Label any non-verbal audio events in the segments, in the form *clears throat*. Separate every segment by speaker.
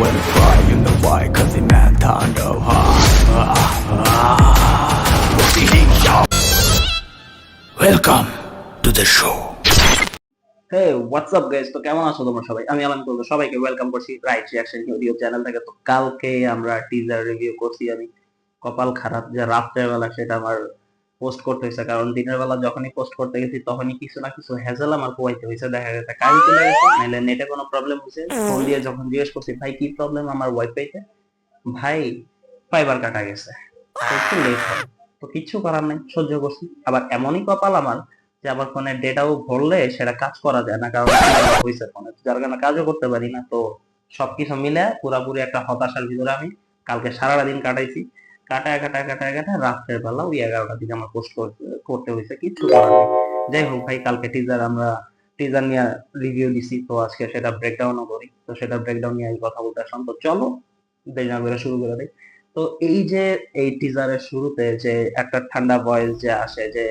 Speaker 1: when I fly in the white cause the man turned up Welcome to the show.
Speaker 2: Hey what's up guys তো কেমন আছো তোমরা সবাই? আমি আলাম করব সবাইকে ওয়েলকাম করছি রাইট রিয়াকশন ইউটিউব চ্যানেল থেকে। তো কালকে আমরা টিজার রিভিউ করছি, আমি কপাল খারাপ যে রাত্রের বেলা সেটা আমার পোস্ট করতে হয়েছে। কারণ দিনের বেলা যখনই পোস্ট করতে গেছি, তখনই কিছু না কিছু হ্যাজেল আমার পোয়াইতে হয়েছে, দেখা গেছে কাজ চলে গেছে নাহলে নেটে কোনো প্রবলেম হয়েছে। ফোন দিয়ে যখন জিজ্ঞেস করছি, ভাই, কি প্রবলেম আমার ওয়াইফাইতে ভাই ফাইবার কাটা গেছে। একটু লেট তো কিচ্ছু করার নাই, সহ্য করছি। আবার এমনই কপাল আমার যে আমার ফোনের ডেটাও ভরলে সেটা কাজ করা যায় না, কারণ হয়েছে ফোনে যার কারণে কাজও করতে পারি না, তো সবকিছু মিলে পুরাপুরি একটা হতাশার ভিতরে আমি কালকে সারাটা দিন কাটাইছি। কাটায় কাটায় কাটায় কাটায় রাত্রের বেলা ওই এগারোটার দিকে আমার পোস্ট করতে হয়েছে, কিচ্ছু করার নেই। যাই হোক ভাই, কালকে টিজার আমরা টিজার নিয়ে রিভিউ দিছি, তো আজকে সেটা ব্রেকডাউনও করি। তো সেটা ব্রেকডাউন নিয়ে আমি কথা বলতে আসলাম। তো চলো দেরি না করে শুরু করে দিই। তো এই যে, এই টিজারের শুরুতে যে একটা ঠান্ডা ভয়েস যে আসে, যে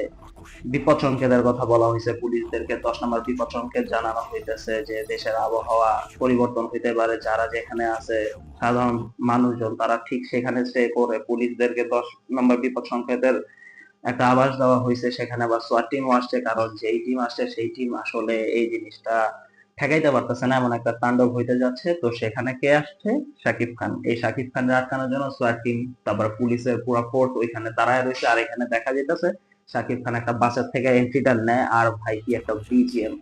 Speaker 2: বিপদ সংকেতের কথা বলা হয়েছে, পুলিশদেরকে দশ নম্বর বিপদ সংকেত জানানো হইতেছে যে দেশের আবহাওয়া পরিবর্তন হইতে পারে, যারা যেখানে আছে সাধারণ মানুষজন তারা ঠিক সেখানে স্টে করে। পুলিশদেরকে দশ নম্বর বিপদ সংকেতের একটা আভাস দেওয়া হয়েছে, সেখানে আবার সোয়ার টিমও আসছে, কারণ যেই টিম আসছে সেই টিম আসলে এই জিনিসটা ঠেকাইতে পারতেছে না, এমন একটা তাণ্ডব হইতে যাচ্ছে। তো সেখানে কে আসছে? শাকিব খান। এই শাকিব খান আটকানোর জন্য সোয়ার টিম তারপর পুলিশের পুরো ফোর্স ওইখানে দাঁড়ায় রয়েছে, আর এখানে দেখা যেতেছে শাকিব খান একটা বাসের থেকে এন্ট্রিটা নেয়, আর ভাই কি একটা বিজিএম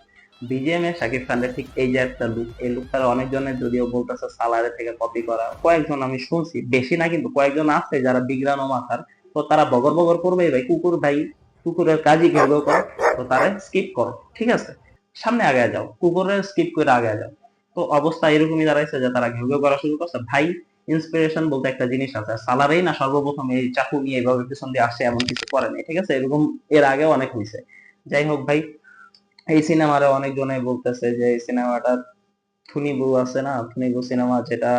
Speaker 2: বিজিএম এ শাকিব খানের ঠিক এই যে একটা লুক এই লুকটা অনেকজনের যদিও বলতেছে সালারে থেকে কপি করা। কয়েকজন আমি শুনছি, বেশি না কিন্তু কয়েকজন আছে যারা বিগ্রানো মাথার তো তারা বগর বগর করবে ভাই কুকুর ভাই, কুকুরের কাজই কেউ কেউ করে তো তারা স্কিপ করো, ঠিক আছে? সামনে আগে যাও, কুকুরের স্কিপ করে আগে যাও। তো অবস্থা এরকমই দাঁড়াইছে যে তারা ঘেউ ঘেউ করা শুরু করছে। ভাই ইন্সপিরেশন বলতে একটা জিনিস আছে। সালারেই না সর্বপ্রথম এই চাকু নিয়ে এইভাবে পিছন দিয়ে আসে এমন কিছু করে নাই, ঠিক আছে? এরকম এর আগেও অনেক হয়েছে। যাই হোক ভাই, এই সিনেমারে অনেকজনে বলতেছে যে এই সিনেমাটা থুনি বউ আছে না? থুনি বউ সিনেমা যেটা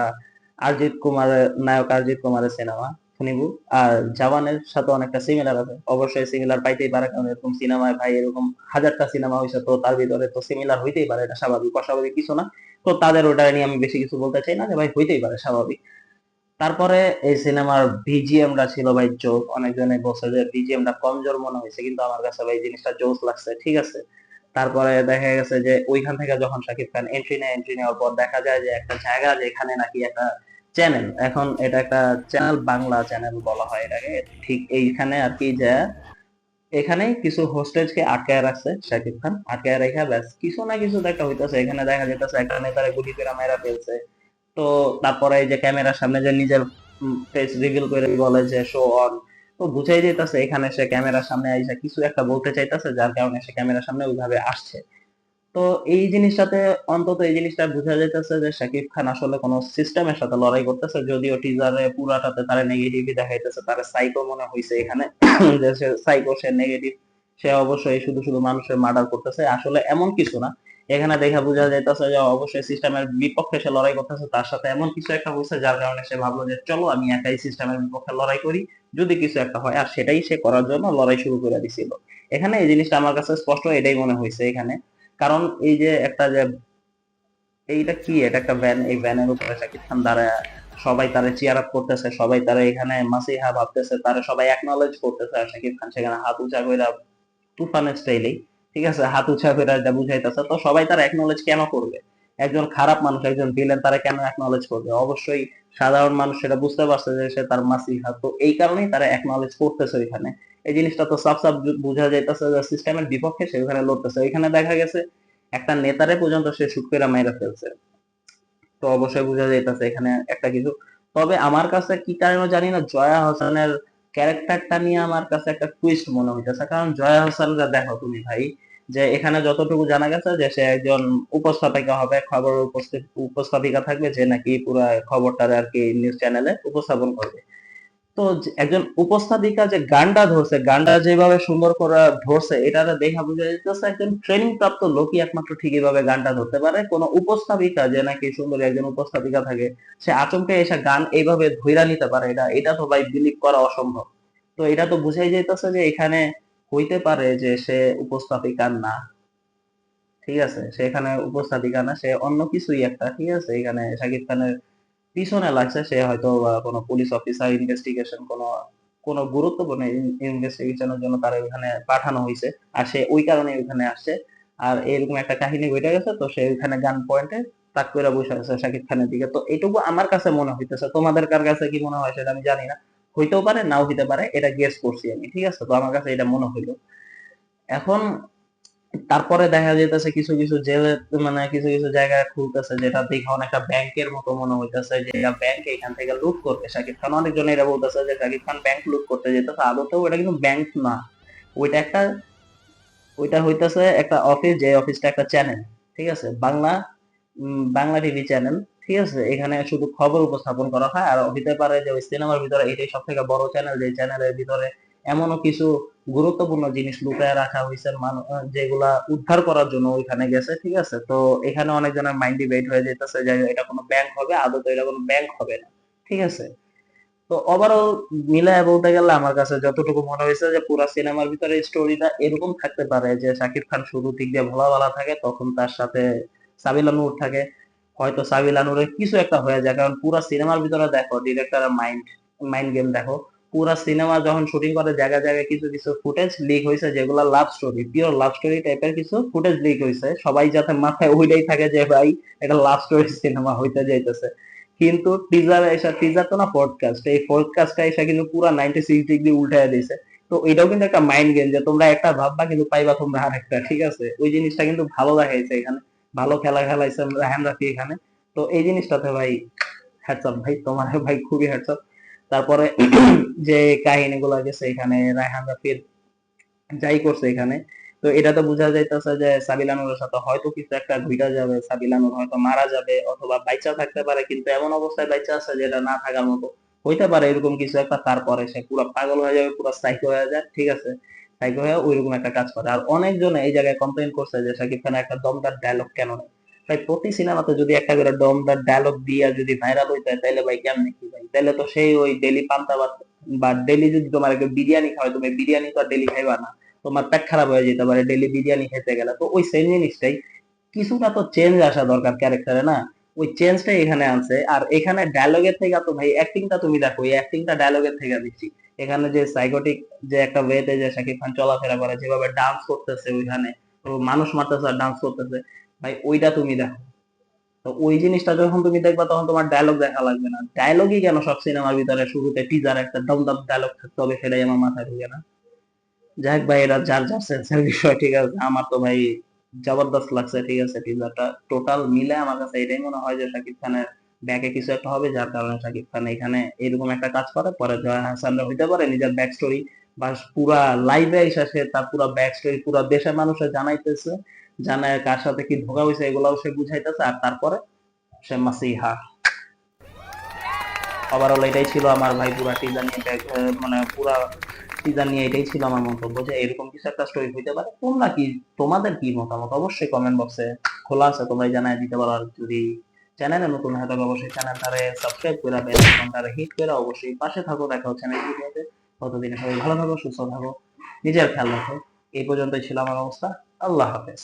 Speaker 2: অরিজিৎ কুমারের নায়ক অরিজিৎ কুমারের সিনেমা থুনি বউ আর জাওয়ানের সাথে অনেকটা সিমিলার আছে অবশ্যই সিমিলার পাইতেই পারে, কারণ এরকম সিনেমায় ভাই এরকম হাজারটা সিনেমা হয়েছে, তো তার ভিতরে তো সিমিলার হইতেই পারে, এটা স্বাভাবিক। অস্বাভাবিক কিছু না। তো তাদের ওটা নিয়ে আমি বেশি কিছু বলতে চাই না যে ভাই, হইতেই পারে, স্বাভাবিক। তারপরে এই সিনেমার বিজিএমটা ছিল ভাই জোস। অনেকজনে বলছে যে বিজিএমটা কমজোর মনে হয়েছে, কিন্তু আমার কাছে ভাই জিনিসটা জোস লাগছে, ঠিক আছে? তারপরে দেখা গেছে যে ওইখান থেকে যখন শাকিব খান এন্ট্রি নেয় এন্ট্রি নেওয়ার পর দেখা যায় যে একটা জায়গা যেখানে নাকি একটা চ্যানেল এখন এটা একটা চ্যানেল বাংলা চ্যানেল বলা হয় এটাকে, ঠিক এইখানে আর কি যে এখানে কিছু হোস্টেজকে আটকায় রাখছে শাকিব খান আটকায় রেখা ব্যাস, কিছু না কিছু তো একটা হইতেছে। এখানে দেখা যেতেছে একটা নেতারে গুলি করে মেরা ফেলছে। তো তারপরে যে ক্যামেরার সামনে যে নিজের ফেস রিভিল করে বলে যে শো অন তো বুঝাই যেতেছে এখানে সে ক্যামেরার সামনে আইসা কিছু একটা বলতে চাইতেছে, যার কারণে সে ক্যামেরার সামনে ওইভাবে আসছে। তো এই জিনিসটাতে অন্তত এই জিনিসটা বোঝা যাইতেছে যে শাকিব খান আসলে কোনো সিস্টেমের সাথে লড়াই করতেছে, যদিও টিজারে পুরাটাতে তার নেগেটিভই দেখাইতেছে, তার সাইকো মনে হয়েছে এখানে। *coughs* যে সে সাইকো সে নেগেটিভ সে অবশ্যই শুধু শুধু মানুষের মার্ডার করতেছে, আসলে এমন কিছু না। এখানে দেখা বোঝা যাইতেছে যে অবশ্যই সিস্টেমের বিপক্ষে সে লড়াই করতেছে, তার সাথে এমন কিছু একটা হয়েছে যার কারণে সে ভাবলো যে চলো আমি একাই সিস্টেমের বিপক্ষে লড়াই করি, যদি কিছু একটা হয়। আর সেটাই সে করার জন্য লড়াই শুরু করে দিছিল। এখানে এই জিনিসটা আমার কাছে স্পষ্ট এটাই মনে হয়েছে এখানে। কারণ এই যে একটা যে এইটা কি? এটা একটা ভ্যান এই ভ্যানের উপরে শাকিব খান দাঁড়ায়, সবাই তারা চেয়ার আপ করতেছে, সবাই তারা এখানে মাসিহা ভাবতেছে, তারা সবাই একনলেজ করতেছে, আর শাকিব খান সেখানে হাত উঁচা করে তুফানের স্টাইলেই ঠিক আছে, হাত উঁচা করে এটা বুঝাইতেছে। তো সবাই তারা একনলেজ কেন করবে? একজন খারাপ মানুষ, একজন ভিলেন তারা কেন একনলেজ করবে? অবশ্যই সাধারণ মানুষ সেটা বুঝতে পারছে যে সে তার মাসিহা তো এই কারণেই তারা একনলেজ করতেছে ওইখানে। এই জিনিসটা তো সাফ সাফ বোঝা যাইতেছে যে সিস্টেমের বিপক্ষে সে ওখানে লড়তেছে। ওইখানে দেখা গেছে একটা নেতারে পর্যন্ত সে করে মাইরা ফেলছে। তো অবশ্যই বোঝা যাইতেছে এখানে একটা কিছু। তবে আমার কাছে কি কারণে জানি না, জয়া হোসেনের ক্যারেক্টারটা নিয়ে আমার কাছে একটা টুইস্ট মনে হইতেছে। কারণ জয়া হোসেনরা দেখো তুমি ভাই যে এখানে যতটুকু জানা গেছে যে সে একজন উপস্থাপিকা হবে খবর উপস্থাপিকা থাকবে যে নাকি পুরো খবরটারে আর কি নিউজ চ্যানেলে উপস্থাপন করবে। তো একজন উপস্থাপিকা যে গানটা ধরছে, গানটা যেভাবে সুন্দর করে ধরছে এটা দেখা বোঝা যাচ্ছে একজন ট্রেনিং প্রাপ্ত লোকই একমাত্র ঠিক এইভাবে গানটা ধরতে পারে। কোন উপস্থাপিকা যে নাকি সুন্দর একজন উপস্থাপিকা থাকে, সে আচমকে এসে গান এইভাবে ধৈরা নিতে পারে। এটা এটা তো ভাই বিলিভ করা অসম্ভব। তো এটা তো বুঝাই যাইতেছে যে এখানে হইতে পারে যে সে উপস্থাপিকা না। ঠিক আছে? সে এখানে উপস্থাপিকা না, সে অন্য কিছুই একটা, ঠিক আছে? এখানে শাকিব খানের পিছনে লাগছে, সে হয়তো কোনো পুলিশ অফিসার ইনভেস্টিগেশন কোনো কোনো গুরুত্বপূর্ণ ইনভেস্টিগেশনের জন্য তার ওইখানে পাঠানো হয়েছে আর সে ওই কারণে ওইখানে আসছে। আর এরকম একটা কাহিনী ঘটে গেছে, তো সে ওইখানে গান পয়েন্টে তাক করে বসে আছে শাকিব খানের দিকে। তো এইটুকু আমার কাছে মনে হইতেছে। তোমাদের কার কাছে কি মনে হয় সেটা আমি জানি না। হইতেও পারে, নাও হইতে পারে, এটা গেস করছি আমি, ঠিক আছে? তো আমার কাছে এটা মনে হইল। এখন তারপরে দেখা যেতেছে কিছু কিছু জেলে মানে কিছু কিছু জায়গায় খুলতেছে যেটা দেখে অনেকটা ব্যাংকের মতো মনে হইতেছে যে এটা ব্যাংক এখান থেকে লুট করতে। শাকিব খান অনেকজন এরা বলতেছে যে শাকিব খান ব্যাংক লুট করতে যেতেছে, আদতেও এটা কিন্তু ব্যাংক না। ওইটা একটা, ওইটা হইতেছে একটা অফিস যে অফিসটা একটা চ্যানেল ঠিক আছে? বাংলা বাংলা টিভি চ্যানেল ঠিক আছে? এখানে শুধু খবর উপস্থাপন করা হয় আর হইতে পারে যে ওই সিনেমার ভিতরে এটাই সব থেকে বড় চ্যানেল যে চ্যানেলের ভিতরে এমনও কিছু গুরুত্বপূর্ণ জিনিস লুকায় রাখা হয়েছে মানু- আহ, যেগুলা উদ্ধার করার জন্য ওইখানে গেছে ঠিক আছে? তো এখানে অনেকজনের মাইন্ড ডিবেট হয়ে যেতেছে যে এটা কোনো ব্যাংক হবে আদতে এটা কোনো ব্যাংক হবে না ঠিক আছে? তো ওভারঅল মিলায় বলতে গেলে আমার কাছে যতটুকু মনে হয়েছে যে পুরো সিনেমার ভিতরে স্টোরিটা এরকম থাকতে পারে যে শাকিব খান শুরু দিক দিয়ে ভোলা ভালো থাকে তখন তার সাথে সাবিলা নূর থাকে। হয়তো সাবিলা নূরের কিছু একটা হয়ে যায়, কারণ পুরো সিনেমার ভিতরে দেখো ডিরেক্টরের মাইন্ড মাইন্ড গেম দেখো। পুরো সিনেমা যখন শুটিং করে, জায়গায় জায়গায় কিছু কিছু ফুটেজ লিক হয়েছে যেগুলো love story pure love story টাইপের কিছু ফুটেজ লিক হয়েছে সবাই যাতে মাথায় ওইটাই থাকে যে, ভাই, এটা লাভ স্টোরি সিনেমা হইতে যাইতেছে। কিন্তু টিজার এসে টিজার তো না পডকাস্ট এই পডকাস্টটা এসে কিন্তু পুরো নাইনটি সিক্স ডিগ্রি উল্টায় দিয়েছে তো এটাও কিন্তু একটা মাইন্ড গেম যে, তোমরা একটা ভাববা, কিন্তু পাইবা তোমরা আর একটা ঠিক আছে? ওই জিনিসটা কিন্তু ভালো দেখাইছে এখানে। ভালো খেলা খেলাইছে রাহান রাফি এখানে। তো এই জিনিসটাতে ভাই হ্যাটসঅপ ভাই তোমার ভাই খুবই হ্যাটসঅপ তারপরে *clears throat* যে কাহিনীগুলো গেছে এখানে রায়হান রাফির, যাই করছে এখানে। তো এটা তো বোঝা যাইতেছে যে সাবিলানুরের সাথে হয়তো কিছু একটা ঘুইটা যাবে সাবিলানুর হয়তো মারা যাবে অথবা বাইচা থাকতে পারে, কিন্তু এমন অবস্থায় বাইচা আছে যেটা না থাকার মতো। হইতে পারে এরকম কিছু একটা, তারপরে সে পুরো পাগল হয়ে যাবে, পুরো সাইকো হয়ে যায়, ঠিক আছে? সাইকো হয়ে ওইরকম একটা কাজ করে। আর অনেকজন এই জায়গায় কমপ্লেন করছে যে শাকিব খানের একটা দমদার ডায়লগ কেন নেই? ভাই, প্রতি সিনেমাতে যদি একটা করে দমদার ডায়লগ দিয়া যদি ভাইরাল হইতে হয় তাহলে ভাই কেমনে কি ভাই তাহলে তো সেই ওই ডেলি পান্তা বা ডেলি যদি তোমার একটা বিরিয়ানি খাওয়াই তুমি বিরিয়ানি তো আর ডেলি খাইবা না। তোমার পেট খারাপ হয়ে যেতে পারে ডেলি বিরিয়ানি খেতে গেলে। তো ওই সেম জিনিসটাই কিছুটা তো চেঞ্জ আসা দরকার ক্যারেক্টারে না? ওই চেঞ্জটাই এখানে আনছে। আর এখানে ডায়লগের থেকে তো ভাই অ্যাক্টিংটা তুমি দেখো, এই অ্যাক্টিংটা ডায়লগের থেকে দিচ্ছি। এখানে যে সাইকোটিক যে একটা ওয়েতে যে শাকিব খান চলাফেরা করে, যেভাবে ডান্স করতেছে ওইখানে মানুষ মারতেছে আর ডান্স করতেছে, ভাই ওইটা তুমি দেখো। তো ওই জিনিসটা যখন তুমি দেখবা, তখন তোমার ডায়লগ দেখা লাগবে না। ডায়লগই কেন সব সিনেমার ভিতরে শুরুতে টিজার একটা দম দম ডায়লগ থাকতে হবে, সেটাই আমার মাথায় ঢুকে না। যাই হোক ভাই, এটা যার যার সেন্সের বিষয়, ঠিক আছে? আমার তো ভাই জবরদস্ত লাগছে, ঠিক আছে? টিজারটা টোটাল মিলে আমার কাছে এটাই মনে হয় যে শাকিব খানের ব্যাকে কিছু একটা হবে, যার কারণে শাকিব খান এখানে এরকম একটা কাজ করে। পরে জয়া হাসানরা হইতে পারে নিজের ব্যাক স্টোরি বা পুরা লাইভে এসে সে তার পুরা ব্যাক স্টোরি পুরা দেশের মানুষের জানাইতেছে, জানায় কার সাথে কি ধোকা হয়েছে এগুলাও সে বুঝাইতেছে, আর তারপরে সে মাসিহা। ওভারঅল এটাই ছিল আমার ভাই, পুরা টিজার নিয়ে মানে পুরা টিজার নিয়ে এটাই ছিল আমার মন্তব্য যে এরকম কিছু একটা স্টোরি হইতে পারে। তোমরা কি, তোমাদের কি মতামত? অবশ্যই কমেন্ট বক্সে খোলা আছে তোমরা জানাই দিতে পারো, আর যদি চ্যানেলে নতুন হয়ে থাকো অবশ্যই চ্যানেলটারে সাবস্ক্রাইব করে বেল আইকনটারে হিট করে অবশ্যই পাশে থাকো, দেখা হচ্ছে নেক্সট ভিডিওতে ততদিন সবাই ভালো থাকো, সুস্থ থাকো, নিজের খেয়াল রাখো। এই পর্যন্তই ছিল আমার অবস্থা। আল্লাহ হাফেজ।